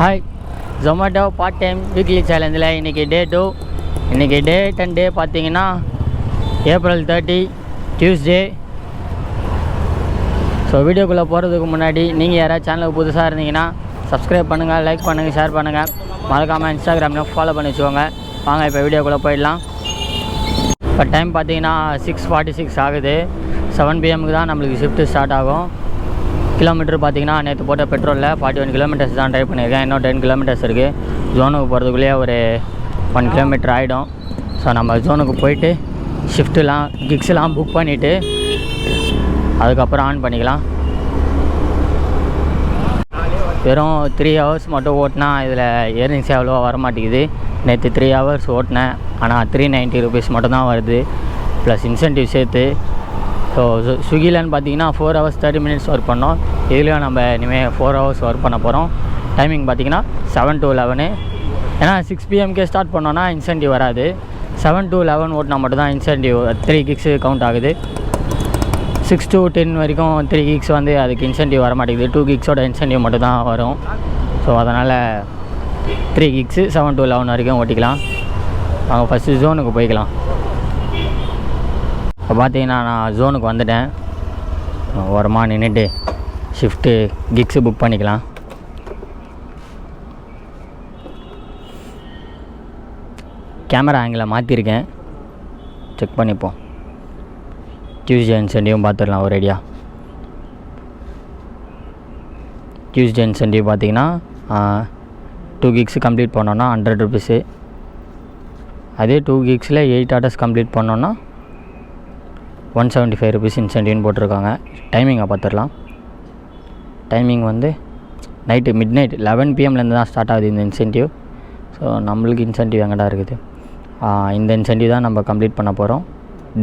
Hi Zomato part time weekly சேலஞ்சில் இன்றைக்கி டே two இன்றைக்கி day ten day பார்த்தீங்கன்னா ஏப்ரல் தேர்ட்டி டியூஸ்டே ஸோ வீடியோக்குள்ளே போகிறதுக்கு முன்னாடி நீங்கள் யாராவது சேனலுக்கு புதுசாக இருந்தீங்கன்னா சப்ஸ்கிரைப் பண்ணுங்கள் லைக் பண்ணுங்கள் ஷேர் பண்ணுங்கள் மறக்காமல் இன்ஸ்டாகிராமில் ஃபாலோ பண்ணி வச்சுக்கோங்க. வாங்க இப்போ வீடியோக்குள்ளே போயிடலாம். இப்போ டைம் பார்த்தீங்கன்னா சிக்ஸ் ஃபார்ட்டி சிக்ஸ் ஆகுது செவன் பிஎம்க்கு தான் நம்மளுக்கு ஷிஃப்ட்டு ஸ்டார்ட் ஆகும். கிலோமீட்டர் பார்த்தீங்கன்னா நேற்று போட்ட பெட்ரோலில் ஃபார்ட்டி ஒன் கிலோமீட்டர்ஸ் தான் ட்ரைவ் பண்ணியிருக்கேன். இன்னும் டென் கிலோமீட்டர்ஸ் இருக்குது ஜோனுக்கு போகிறதுக்குள்ளேயே ஒரு ஒன் கிலோமீட்டர் ஆகிடும் ஸோ நம்ம ஜோனுக்கு போயிட்டு ஷிஃப்ட்டுலாம் கிக்ஸ்லாம் புக் பண்ணிவிட்டு அதுக்கப்புறம் ஆன் பண்ணிக்கலாம். வெறும் த்ரீ ஹவர்ஸ் மட்டும் ஓட்டினா இதில் ஏர்னிங்ஸ் அவ்வளோவா வர மாட்டேங்குது நேற்று த்ரீ ஹவர்ஸ் ஓட்டினேன். ஆனால் த்ரீ நைன்ட்டி ருபீஸ் மட்டும் தான் வருது. ப்ளஸ் இன்சென்டிவ் சேர்த்து ஸோ ஸ்விக்கிலன்னு பார்த்தீங்கன்னா four hours thirty minutes work பண்ணோம். இதுலேயும் நம்ம இனிமேல் ஃபோர் ஹவர்ஸ் ஒர்க் பண்ண போகிறோம் டைமிங் பார்த்தீங்கன்னா செவன் டு லெவனு ஏன்னா சிக்ஸ் பிஎம்கே ஸ்டார்ட் பண்ணோன்னா இன்சென்டிவ் வராது. செவன் டு லெவன் ஓட்டினா மட்டும்தான் இன்சென்டிவ் த்ரீ கிக்ஸு கவுண்ட் ஆகுது. சிக்ஸ் டு டென் வரைக்கும் த்ரீ கிக்ஸ் வந்து அதுக்கு இன்சென்டிவ் வர மாட்டேங்குது டூ கிக்ஸோட இன்சென்டிவ் மட்டும் தான் வரும். ஸோ அதனால் three gigs seven to eleven வரைக்கும் ஓட்டிக்கலாம். அவங்க ஃபஸ்ட்டு ஜோனுக்கு போய்க்கலாம். இப்போ பார்த்தீங்கன்னா நான் ஜோனுக்கு வந்துட்டேன். ஓரமாக நின்றுட்டு ஷிஃப்ட்டு கிக்ஸு புக் பண்ணிக்கலாம். கேமரா ஆங்கிளை மாற்றிருக்கேன் செக் பண்ணிப்போம். டியூஸ்டே இன்சென்டிவும் பார்த்துடலாம் ஒரேடியாக டியூஸ்டே இன்சென்டிவ் பார்த்தீங்கன்னா டூ கிக்ஸ் கம்ப்ளீட் பண்ணோன்னா ஹண்ட்ரட் ருபீஸு அதே டூ கிக்ஸில் எயிட் ஆர்டர்ஸ் கம்ப்ளீட் பண்ணோன்னா ஒன் செவன்ட்டி ஃபைவ் ருபீஸ் இன்சென்டிவ்னு போட்டிருக்காங்க. டைமிங்கை பார்த்துடலாம் டைமிங் வந்து நைட்டு மிட் நைட் லெவன் பிஎம்லேருந்து தான் ஸ்டார்ட் ஆகுது இந்த இன்சென்டிவ் ஸோ நம்மளுக்கு இன்சென்டிவ் எங்கடா இருக்குது? இந்த இன்சென்டிவ் தான் நம்ம கம்ப்ளீட் பண்ண போகிறோம்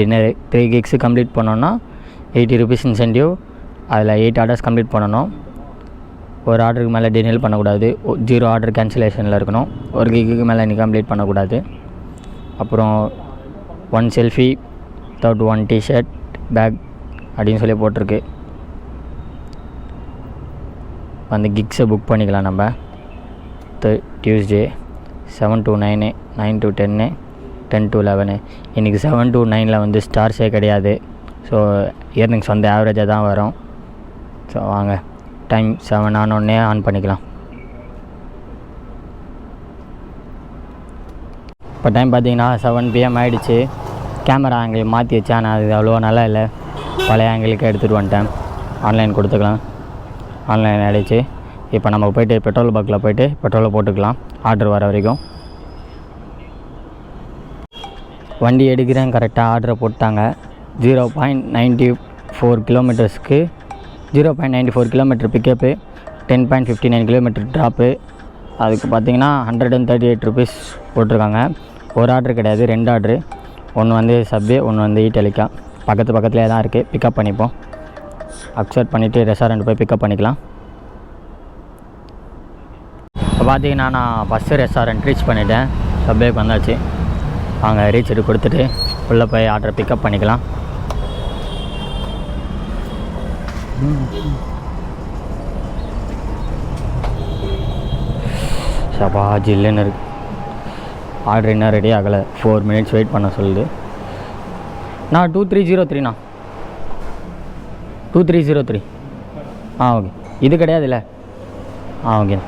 டின்னர் த்ரீ கிக்ஸு கம்ப்ளீட் பண்ணோன்னா எயிட்டி ருபீஸ் இன்சென்டிவ் அதில் எயிட் ஆர்டர்ஸ் கம்ப்ளீட் பண்ணணும். ஒரு ஆர்டருக்கு மேலே டினில் பண்ணக்கூடாது. ஜீரோ ஆர்டர் கேன்சலேஷனில் இருக்கணும். ஒரு கிக்கு மேலே நீ கம்ப்ளீட் பண்ணக்கூடாது. அப்புறம் one selfie without one T-shirt bag அப்படின்னு சொல்லி போட்டிருக்கு. அந்த கிக்ஸை புக் பண்ணிக்கலாம் நம்ம. Tuesday seven to nine nine to ten ten to eleven இன்றைக்கி செவன் டு நைனில் வந்து ஸ்டார்ஸே கிடையாது. ஸோ இயர்னிங்ஸ் வந்து ஆவரேஜாக தான் வரும். ஸோ வாங்க. டைம் செவன் ஆனோடனே ஆன் பண்ணிக்கலாம். இப்போ டைம் பார்த்தீங்கன்னா செவன் பிஎம் ஆகிடுச்சு கேமரா ஆங்கிள் மாற்றி வச்சேன் நான் அது அவ்வளோவா நல்லா இல்லை. பழைய ஆங்கிளுக்கு எடுத்துகிட்டு வந்துட்டேன். ஆன்லைன் கொடுத்துக்கலாம். ஆன்லைன் ஆகிடுச்சு இப்போ நம்ம போயிட்டு பெட்ரோல் பங்கில் போயிட்டு பெட்ரோலை போட்டுக்கலாம். ஆர்டர் வர வரைக்கும். வண்டி எடுக்கிறேன். கரெக்டாக ஆர்டரை போட்டாங்க zero point ninety four கிலோமீட்டர்ஸ்க்கு zero point ninety four kilometre pickup ten point fifty nine kilometre drop அதுக்கு பார்த்தீங்கன்னா hundred and thirty eight rupees போட்டிருக்காங்க. ஒரு ஆர்டர் கிடையாது. ரெண்டு ஆர்டரு ஒன்று வந்து சப்வே ஒன்று வந்து ஈட்டலிக்கா பக்கத்து பக்கத்துலேயே தான் இருக்குது பிக்கப் பண்ணிப்போம். அக்செப்ட் பண்ணிவிட்டு ரெஸ்டாரண்ட் போய் பிக்கப் பண்ணிக்கலாம். இப்போ பார்த்தீங்கன்னா நான் ஃபஸ்ட்டு ரெஸ்டாரண்ட் ரீச் பண்ணிட்டேன். சப்வேக்கு வந்தாச்சு. அங்கே ரீச் எடுத்து கொடுத்துட்டு உள்ளே போய் ஆர்டரை பிக்கப் பண்ணிக்கலாம். சபா ஜில்லுன்னு இருக்குது ஆர்டர் இன்னும் ரெடி ஆகலை. ஃபோர் மினிட்ஸ் வெயிட் பண்ண சொல்லுது. நான் two three zero த்ரீண்ணா two three zero three ah okay இது கிடையாதுல்ல? ஆ ஓகே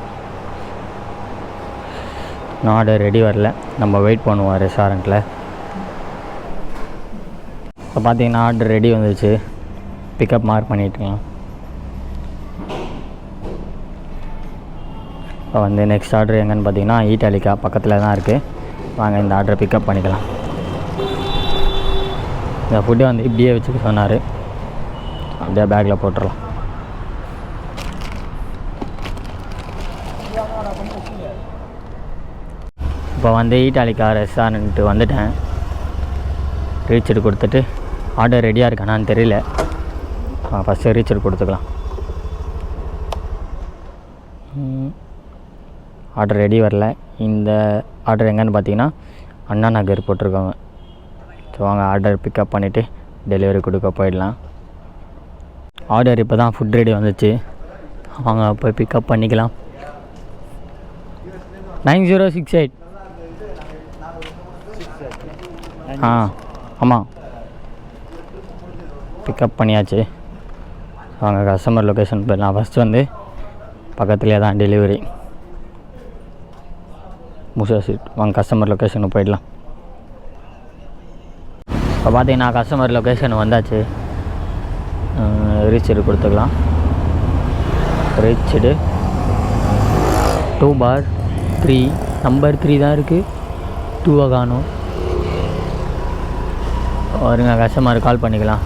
நான் ஆர்டர் ரெடி வரல. நம்ம வெயிட் பண்ணுவோம் ரெஸ்டாரண்ட்டில் இப்போ பார்த்தீங்கன்னா ஆர்டர் ரெடி வந்துச்சு பிக்கப் மார்க் பண்ணிட்டுலாம் இப்போ வந்து நெக்ஸ்ட் ஆர்டர் எங்கன்னு பார்த்தீங்கன்னா ஈட்டாலிக்கா பக்கத்தில் தான் இருக்குது வாங்க இந்த ஆர்டரை பிக்கப் பண்ணிக்கலாம். இந்த ஃபுட்டை வந்து இப்படியே வச்சுக்க சொன்னார். அப்படியே பேக்கில் போட்டுடலாம் இப்போ வந்து ஈட்டாலிக்கா ரெஸ்டாரண்ட்டு வந்துட்டேன். ரீச்சர் கொடுத்துட்டு ஆர்டர் ரெடியாக இருக்கானான்னு தெரியல. ஃபஸ்ட்டு ரீச்சர் கொடுத்துக்கலாம். ஆர்டர் ரெடி வரல. இந்த ஆர்டர் எங்கேன்னு பார்த்தீங்கன்னா அண்ணா நகர் போட்டிருக்காங்க. ஸோ வாங்க ஆர்டர் பிக்கப் பண்ணிவிட்டு டெலிவரி கொடுக்க போயிடலாம். ஆர்டர் இப்போ தான் ஃபுட் ரெடி வந்துச்சு. வாங்க போய் பிக்கப் பண்ணிக்கலாம். Nine zero six eight. ஆ ஆமாம் பிக்கப் பண்ணியாச்சு. அவங்க கஸ்டமர் லொக்கேஷன் போயிடலாம். ஃபஸ்ட்டு வந்து பக்கத்துலேயே தான் டெலிவரி முசா சீட் வாங்க கஸ்டமர் லொக்கேஷனுக்கு போயிடலாம். இப்போ பார்த்தீங்கன்னா கஸ்டமர் லொக்கேஷன் வந்தாச்சு. ரீச்சடு கொடுத்துக்கலாம். Reached two four three number three தான் இருக்குது டூவை காணும். வருங்க கஸ்டமர் கால் பண்ணிக்கலாம்.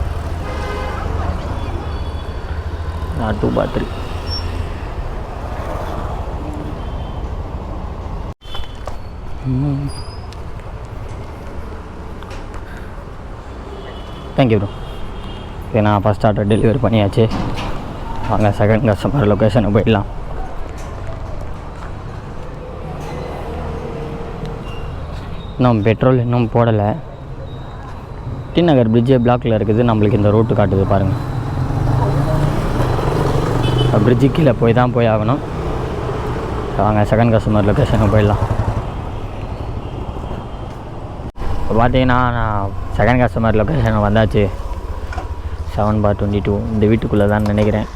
நான் two four three thank you bro இது நான் ஃபஸ்ட் ஆர்டர் டெலிவரி பண்ணியாச்சு. வாங்க செகண்ட் கஸ்டமர் லொக்கேஷனுக்கு போயிடலாம். இன்னும் பெட்ரோல் இன்னும் போடலை. டி நகர் பிரிட்ஜே பிளாக்கில் இருக்குது. நம்மளுக்கு இந்த ரூட்டு காட்டுது பாருங்கள் பிரிட்ஜு கீழே போய் தான் போய் ஆகணும். வாங்க செகண்ட் கஸ்டமர் லொக்கேஷனுக்கு போயிடலாம். இப்போ பார்த்தீங்கன்னா நான் செகண்ட் கஸ்டமர் லொக்கேஷன் வந்தாச்சு. செவன் பார் டுவெண்ட்டி டூ இந்த வீட்டுக்குள்ளே தான் நினைக்கிறேன்.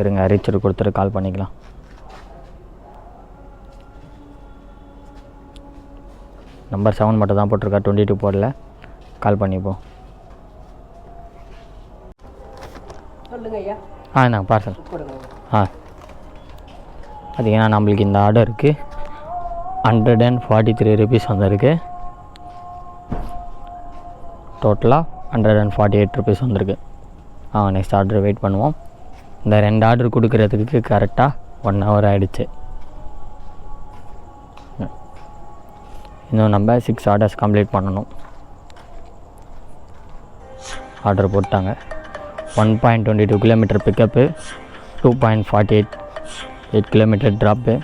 இருங்க ரீச்சர் கொடுத்துட்டு கால் பண்ணிக்கலாம். நம்பர் செவன் மட்டும் தான் போட்டிருக்கா டுவெண்ட்டி டூ போடல கால் பண்ணிப்போம் ஆ இந்தாங்க பார்சல் ஆ. பார்த்தீங்கன்னா நம்மளுக்கு இந்த ஆர்டருக்கு hundred and forty three rupees வந்திருக்கு. டோட்டலாக hundred and forty eight rupees வந்திருக்கு. ஆ நெக்ஸ்ட் ஆர்டர் வெயிட் பண்ணுவோம். இந்த ரெண்டு ஆர்டர் கொடுக்குறதுக்கு கரெக்டாக ஒன் ஹவர் ஆகிடுச்சு இன்னும் நம்ம சிக்ஸ் ஆர்டர்ஸ் கம்ப்ளீட் பண்ணணும். ஆர்டர் போட்டாங்க. One point twenty two kilometre pickup two point forty eight eight kilometre drop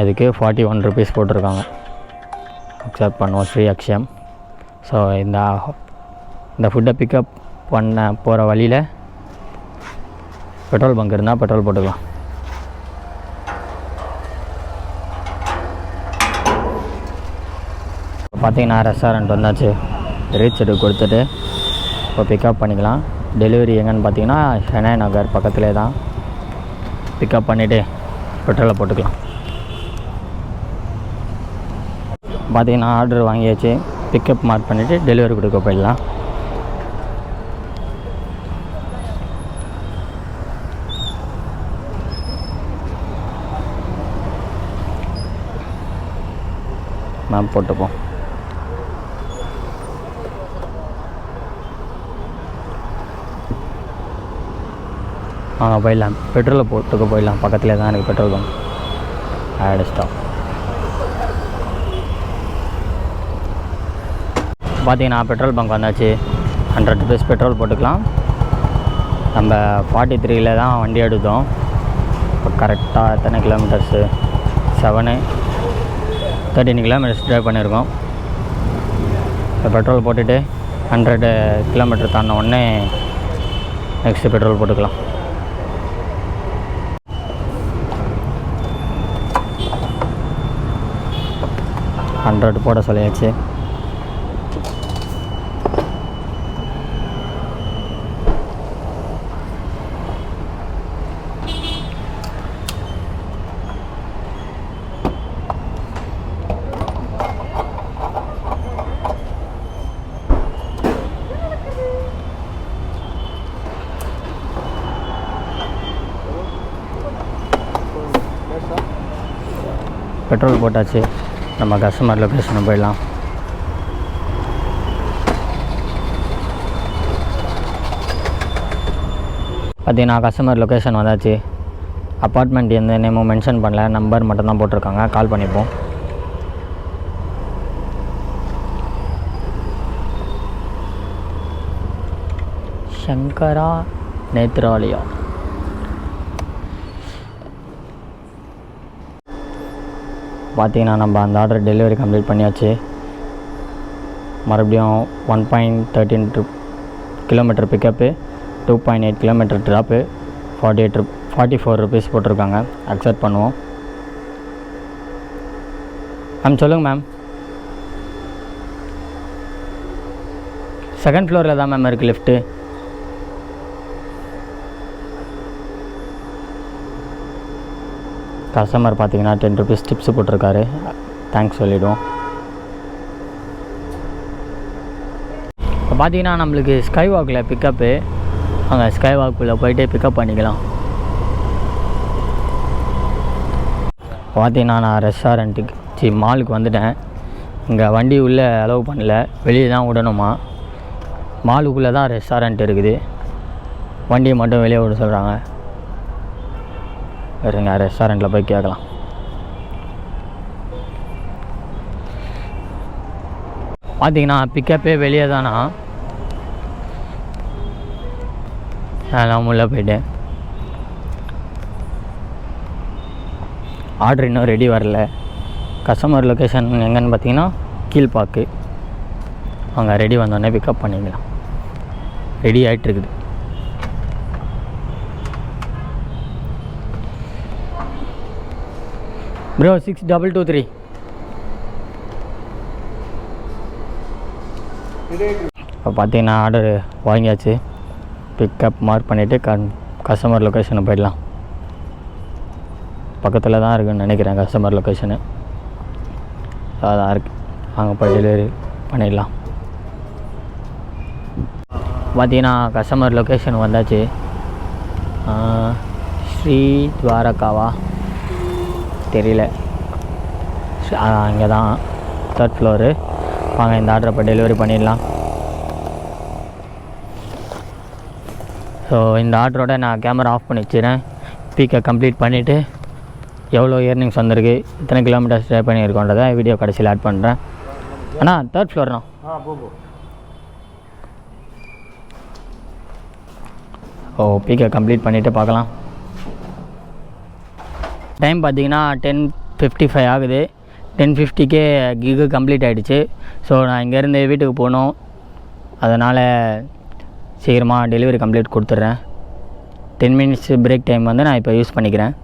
அதுக்கு ஃபார்ட்டி ஒன் ருபீஸ் போட்டிருக்காங்க. அக்செப்ட் பண்ணுவோம் ஸ்ரீ அக்ஷயம் ஸோ இந்த இந்த ஃபுட்டை பிக்கப் பண்ண போகிற வழியில் பெட்ரோல் பங்க் இருந்தால் பெட்ரோல் போட்டுக்கலாம். பார்த்திங்கன்னா பார்த்தீங்கன்னா ரெஸ்டாரண்ட் வந்தாச்சு. ரீச் கொடுத்துட்டு இப்போ பிக்கப் பண்ணிக்கலாம். டெலிவரி எங்கன்னு பார்த்தீங்கன்னா சென்னை நகர் பக்கத்துலே தான். பிக்கப் பண்ணிவிட்டு பெட்ரோலை போட்டுக்கலாம். பார்த்தீங்கன்னா ஆர்டர் வாங்கியாச்சு. பிக்கப் மார்க் பண்ணிவிட்டு டெலிவரி கொடுக்க போயிடலாம். மேம் போட்டுப்போம். வாங்க போயிடலாம். பெட்ரோலை போட்டுக்க போயிடலாம். பக்கத்தில் தான் எனக்கு பெட்ரோல் பங்க் ஆட் ஸ்டாப் பார்த்தீங்கன்னா பெட்ரோல் பங்க் வந்தாச்சு. ஹண்ட்ரட் ருபீஸ் பெட்ரோல் போட்டுக்கலாம். நம்ம ஃபார்ட்டி த்ரீல தான் வண்டி எடுத்தோம். இப்போ கரெக்டாக எத்தனை kilometres seven thirteen kilometres drive பண்ணியிருக்கோம். இப்போ பெட்ரோல் போட்டுட்டு ஹண்ட்ரடு கிலோமீட்டர் தாண்ட உடனே நெக்ஸ்ட்டு பெட்ரோல் போட்டுக்கலாம். ஹண்ட்ரட் போட சொல்லியாச்சு. பெட்ரோல் போட்டாச்சு. நம்ம கஸ்டமர் லொக்கேஷன் போயிடலாம். பார்த்தீங்கன்னா கஸ்டமர் லொக்கேஷன் வந்தாச்சு. அப்பார்ட்மெண்ட் எந்த நேமும் மென்ஷன் பண்ணல. நம்பர் மட்டும்தான் போட்டிருக்காங்க. கால் பண்ணிப்போம். சங்கரா நேத்ராலயா. பார்த்தீங்கன்னா நம்ம அந்த ஆர்டர் டெலிவரி கம்ப்ளீட் பண்ணியாச்சு. மறுபடியும் one point thirteen trip kilometre pickup two point eight kilometre drop forty eight forty four rupees போட்டிருக்காங்க. அக்செப்ட் பண்ணுவோம். மேம் சொல்லுங்கள் மேம் செகண்ட் ஃப்ளோரில் தான் மேம் இருக்குது லிஃப்ட்டு கஸ்டமர் பார்த்தீங்கன்னா டென் ருபீஸ் டிப்ஸ் போட்டிருக்காரு. தேங்க்ஸ் சொல்லிவிடுவோம் இப்போ பார்த்தீங்கன்னா நம்மளுக்கு ஸ்கை வாக்கில் பிக்கப்பு அங்கே ஸ்கை வாக்குள்ளே போயிட்டு பிக்கப் பண்ணிக்கலாம். பார்த்தீங்கன்னா நான் ரெஸ்டாரண்ட்டுக்கு சி மாலுக்கு வந்துட்டேன். இங்கே வண்டி உள்ளே அலோவ் பண்ணல. வெளியே தான் விடணுமா? மாலுக்குள்ளே தான் ரெஸ்டாரண்ட் இருக்குது. வண்டியை மட்டும் வெளியே விட சொல்கிறாங்க இருங்க ரெஸ்டாரண்ட்டில் போய் கேட்கலாம். பார்த்தீங்கன்னா பிக்கப்பே வெளியே தானா? நான் உள்ளே போயிட்டேன். ஆர்டர் இன்னும் ரெடி வரல. கஸ்டமர் லொக்கேஷன் எங்கன்னு பார்த்தீங்கன்னா கீழ்பாக்கு. அங்கே ரெடி வந்தோடனே பிக்கப் பண்ணிக்கலாம். Ready ஆகிட்டுருக்குது bro six double two three இப்போ பார்த்தீங்கன்னா ஆர்டர் வாங்கியாச்சு. பிக்கப் மார்க் பண்ணிவிட்டு கன் கஸ்டமர் லொக்கேஷனை போயிடலாம். பக்கத்தில் தான் இருக்குன்னு நினைக்கிறேன் கஸ்டமர் லொக்கேஷனு அதான் இருக்கு. அங்கே போய் டெலிவரி பண்ணிடலாம். பார்த்தீங்கன்னா கஸ்டமர் லொக்கேஷன் வந்தாச்சு. ஸ்ரீ துவாரகாவா? தெரியல. அங்கே தான் தேர்ட் ஃப்ளோரு வாங்க இந்த ஆர்டரை இப்போ டெலிவரி பண்ணிடலாம். ஸோ இந்த ஆர்டரோட நான் கேமரா ஆஃப் பண்ணி வச்சுக்கிறேன். பீக்கை கம்ப்ளீட் பண்ணிவிட்டு எவ்வளோ இயர்னிங்ஸ் வந்திருக்கு எத்தனை கிலோமீட்டர்ஸ் ட்ரை பண்ணியிருக்கோன்றதை வீடியோ கடைசியில் ஆட் பண்ணுறேன் அண்ணா தேர்ட் ஃப்ளோர்ண்ணா ஓ பீக்கை கம்ப்ளீட் பண்ணிவிட்டு பார்க்கலாம். டைம் பார்த்தீங்கன்னா டென் ஃபிஃப்டி ஃபைவ் ஆகுது. டென் ஃபிஃப்டிக்கே கிகு கம்ப்ளீட் ஆகிடுச்சு ஸோ நான் இங்கேருந்து வீட்டுக்கு போகணும். அதனால் சீக்கிரமாக டெலிவரி கம்ப்ளீட் கொடுத்துட்றேன். டென் மினிட்ஸ் பிரேக் டைம் வந்து நான் இப்போ யூஸ் பண்ணிக்கிறேன்.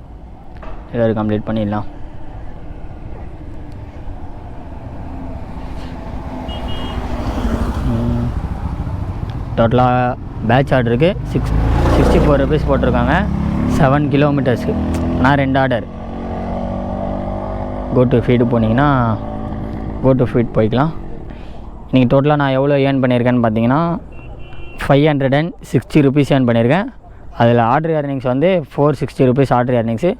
டெலிவரி கம்ப்ளீட் பண்ணிடலாம். டோட்டலாக பேட்ச் ஆர்டருக்கு சிக்ஸ் சிக்ஸ்டி ஃபோர் ருபீஸ் போட்டிருக்காங்க. செவன் கிலோமீட்டர்ஸ்க்கு நான் ரெண்டு ஆர்டர் கோ டு ஃபீடு போனீங்கன்னா கோ டு ஃபீட் போய்க்கலாம். இன்றைக்கி டோட்டலாக நான் எவ்வளோ ஏர்ன் பண்ணியிருக்கேன்னு பார்த்தீங்கன்னா five hundred and sixty rupees earn பண்ணியிருக்கேன். அதில் ஆர்டர் ஏர்னிங்ஸ் வந்து four sixty rupees order earnings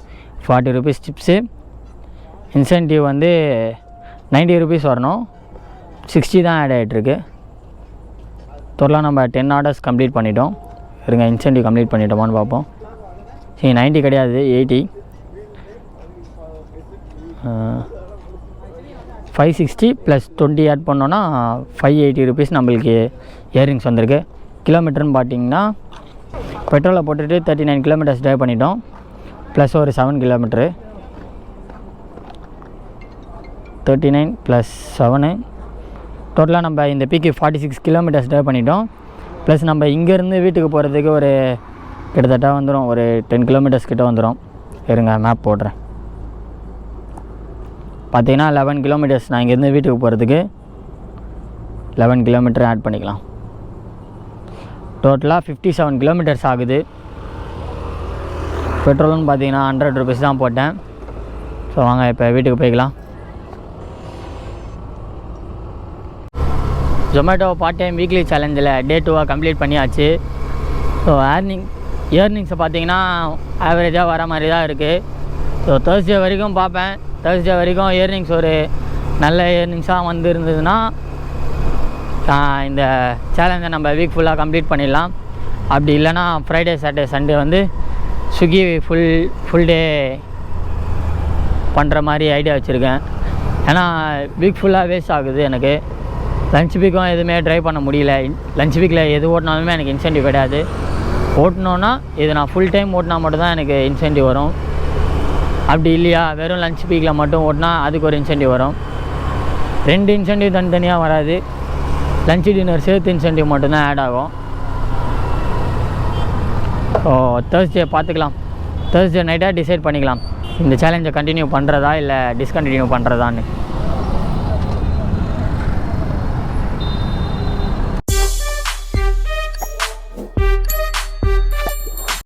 forty rupees tips incentive வந்து நைன்ட்டி ருபீஸ் வரணும். சிக்ஸ்டி தான் ஆட் ஆகிட்டுருக்கு டோட்டலாக நம்ம டென் ஆர்டர்ஸ் கம்ப்ளீட் பண்ணிட்டோம். இருங்க இன்சென்டிவ் கம்ப்ளீட் பண்ணிட்டோமான்னு பார்ப்போம். சரி நைன்ட்டி கிடையாது eighty five sixty plus twenty add பண்ணோன்னா ஃபைவ் எயிட்டி ருபீஸ் நம்மளுக்கு இயரிங்ஸ் வந்திருக்கு. கிலோமீட்டர்னு பார்த்தீங்கன்னா பெட்ரோலை போட்டுட்டு தேர்ட்டி நைன் கிலோமீட்டர்ஸ் ட்ரைவ் பண்ணிட்டோம். ப்ளஸ் ஒரு seven kilometre thirty nine plus seven டோட்டலாக நம்ம இந்த பீக்கு ஃபார்ட்டி சிக்ஸ் கிலோமீட்டர்ஸ் ட்ரைவ் பண்ணிட்டோம். ப்ளஸ் நம்ம இங்கேருந்து வீட்டுக்கு போகிறதுக்கு ஒரு கிட்டத்தட்ட வந்துடும் ஒரு டென் கிலோமீட்டர்ஸ் கிட்ட வந்துடும் இருங்க மேப் போடுறேன். பார்த்தீங்கன்னா லெவன் கிலோமீட்டர்ஸ் நான் இங்கேருந்து வீட்டுக்கு போகிறதுக்கு லெவன் கிலோமீட்டர் ஆட் பண்ணிக்கலாம். டோட்டலாக ஃபிஃப்டி செவன் கிலோமீட்டர்ஸ் ஆகுது. பெட்ரோல்னு பார்த்தீங்கன்னா ஹண்ட்ரட் ருபீஸ் தான் போட்டேன். ஸோ வாங்க இப்போ வீட்டுக்கு போய்க்கலாம். ஜொமேட்டோ பார்ட் டைம் வீக்லி சேலஞ்சில் டே டூவாக கம்ப்ளீட் பண்ணியாச்சு. ஸோ ஏர்னிங் இயர்னிங்ஸை பார்த்தீங்கன்னா ஆவரேஜாக வர மாதிரி தான் இருக்குது ஸோ தேர்ஸ்டே வரைக்கும் பார்ப்பேன். தேர்ஸ்டே வரைக்கும் இயர்னிங்ஸ் ஒரு நல்ல இயர்னிங்ஸாக வந்து இருந்ததுன்னா இந்த சேலஞ்சை நம்ம வீக் ஃபுல்லாக கம்ப்ளீட் பண்ணிடலாம். அப்படி இல்லைன்னா ஃப்ரைடே சாட்டர்டே சண்டே வந்து ஸ்விக்கி ஃபுல் ஃபுல் டே பண்ணுற மாதிரி ஐடியா வச்சுருக்கேன். ஏன்னா வீக் ஃபுல்லாக வேஸ்ட் ஆகுது எனக்கு. லஞ்ச் வீக்கும் எதுவுமே ட்ரை பண்ண முடியல. லஞ்ச் வீக்கில் எது ஓட்டினாலுமே எனக்கு இன்சென்டிவ் கிடையாது. ஓட்டினோன்னா இது நான் ஃபுல் டைம் ஓட்டினா மட்டும்தான் எனக்கு இன்சென்டிவ் வரும். அப்படி இல்லையா? வெறும் லஞ்ச் பீக்கில் மட்டும் ஓட்டினா அதுக்கு ஒரு இன்சென்டிவ் வரும். ரெண்டு இன்சென்டிவ் தனித்தனியாக வராது. லஞ்ச் டின்னர் சேர்த்து இன்சென்டிவ் மட்டும்தான் ஆட் ஆகும். ஓ தேர்ஸ்டே பார்த்துக்கலாம். தேர்ஸ்டே நைட்டாக டிசைட் பண்ணிக்கலாம். இந்த சேலஞ்சை கண்டினியூ பண்ணுறதா இல்லை டிஸ்கண்டினியூ பண்ணுறதான்னு